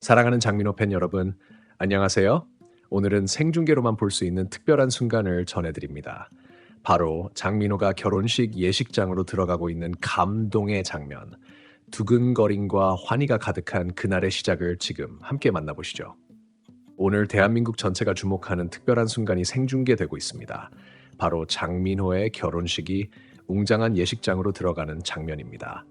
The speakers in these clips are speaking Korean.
사랑하는 장민호 팬 여러분, 안녕하세요. 오늘은 생중계로만 볼 수 있는 특별한 순간을 전해드립니다. 바로 장민호가 결혼식 예식장으로 들어가고 있는 감동의 장면, 두근거림과 환희가 가득한 그날의 시작을 지금 함께 만나보시죠. 오늘 대한민국 전체가 주목하는 특별한 순간이 생중계되고 있습니다. 바로 장민호의 결혼식이 웅장한 예식장으로 들어가는 장면입니다.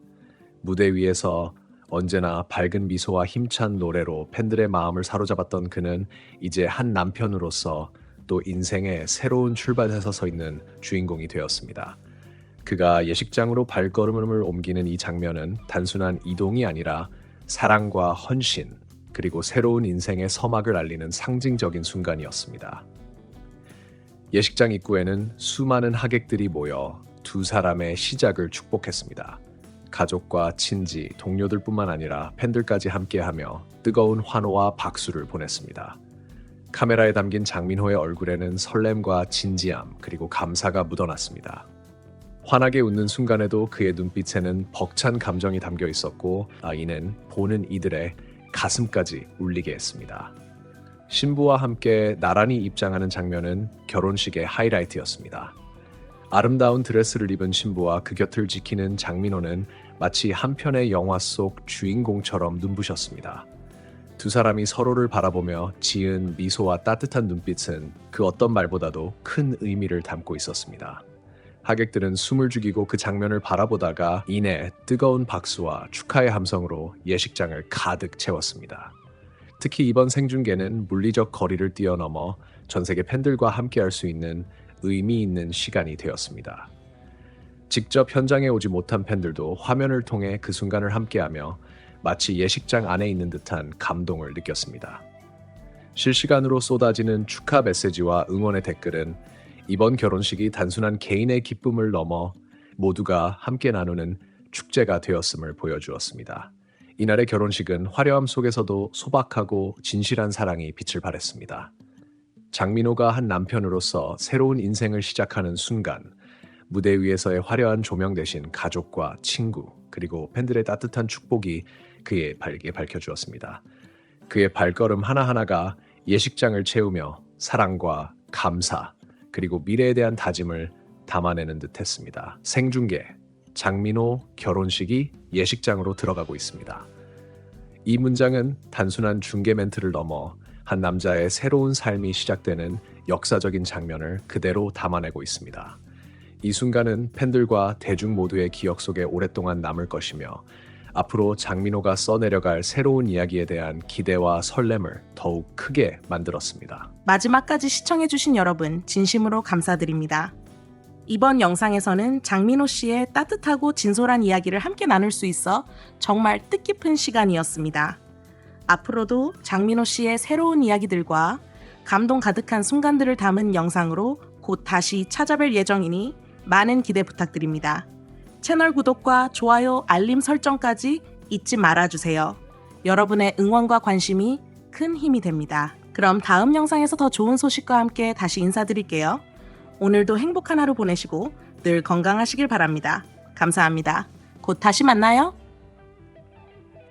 무대 위에서 언제나 밝은 미소와 힘찬 노래로 팬들의 마음을 사로잡았던 그는 이제 한 남편으로서 또 인생의 새로운 출발에 서 서 있는 주인공이 되었습니다. 그가 예식장으로 발걸음을 옮기는 이 장면은 단순한 이동이 아니라 사랑과 헌신, 그리고 새로운 인생의 서막을 알리는 상징적인 순간이었습니다. 예식장 입구에는 수많은 하객들이 모여 두 사람의 시작을 축복했습니다. 가족과 친지, 동료들뿐만 아니라 팬들까지 함께하며 뜨거운 환호와 박수를 보냈습니다. 카메라에 담긴 장민호의 얼굴에는 설렘과 진지함 그리고 감사가 묻어났습니다. 환하게 웃는 순간에도 그의 눈빛에는 벅찬 감정이 담겨 있었고 아, 이는 보는 이들의 가슴까지 울리게 했습니다. 신부와 함께 나란히 입장하는 장면은 결혼식의 하이라이트였습니다. 아름다운 드레스를 입은 신부와 그 곁을 지키는 장민호는 마치 한 편의 영화 속 주인공처럼 눈부셨습니다. 두 사람이 서로를 바라보며 지은 미소와 따뜻한 눈빛은 그 어떤 말보다도 큰 의미를 담고 있었습니다. 하객들은 숨을 죽이고 그 장면을 바라보다가 이내 뜨거운 박수와 축하의 함성으로 예식장을 가득 채웠습니다. 특히 이번 생중계는 물리적 거리를 뛰어넘어 전 세계 팬들과 함께할 수 있는 의미 있는 시간이 되었습니다. 직접 현장에 오지 못한 팬들도 화면을 통해 그 순간을 함께하며 마치 예식장 안에 있는 듯한 감동을 느꼈습니다. 실시간으로 쏟아지는 축하 메시지와 응원의 댓글은 이번 결혼식이 단순한 개인의 기쁨을 넘어 모두가 함께 나누는 축제가 되었음을 보여주었습니다. 이날의 결혼식은 화려함 속에서도 소박하고 진실한 사랑이 빛을 발했습니다. 장민호가 한 남편으로서 새로운 인생을 시작하는 순간, 무대 위에서의 화려한 조명 대신 가족과 친구, 그리고 팬들의 따뜻한 축복이 그의 발에 밝혀주었습니다. 그의 발걸음 하나하나가 예식장을 채우며 사랑과 감사, 그리고 미래에 대한 다짐을 담아내는 듯 했습니다. 생중계, 장민호 결혼식이 예식장으로 들어가고 있습니다. 이 문장은 단순한 중계 멘트를 넘어 한 남자의 새로운 삶이 시작되는 역사적인 장면을 그대로 담아내고 있습니다. 이 순간은 팬들과 대중 모두의 기억 속에 오랫동안 남을 것이며 앞으로 장민호가 써내려갈 새로운 이야기에 대한 기대와 설렘을 더욱 크게 만들었습니다. 마지막까지 시청해주신 여러분, 진심으로 감사드립니다. 이번 영상에서는 장민호 씨의 따뜻하고 진솔한 이야기를 함께 나눌 수 있어 정말 뜻깊은 시간이었습니다. 앞으로도 장민호 씨의 새로운 이야기들과 감동 가득한 순간들을 담은 영상으로 곧 다시 찾아뵐 예정이니 많은 기대 부탁드립니다. 채널 구독과 좋아요, 알림 설정까지 잊지 말아주세요. 여러분의 응원과 관심이 큰 힘이 됩니다. 그럼 다음 영상에서 더 좋은 소식과 함께 다시 인사드릴게요. 오늘도 행복한 하루 보내시고 늘 건강하시길 바랍니다. 감사합니다. 곧 다시 만나요.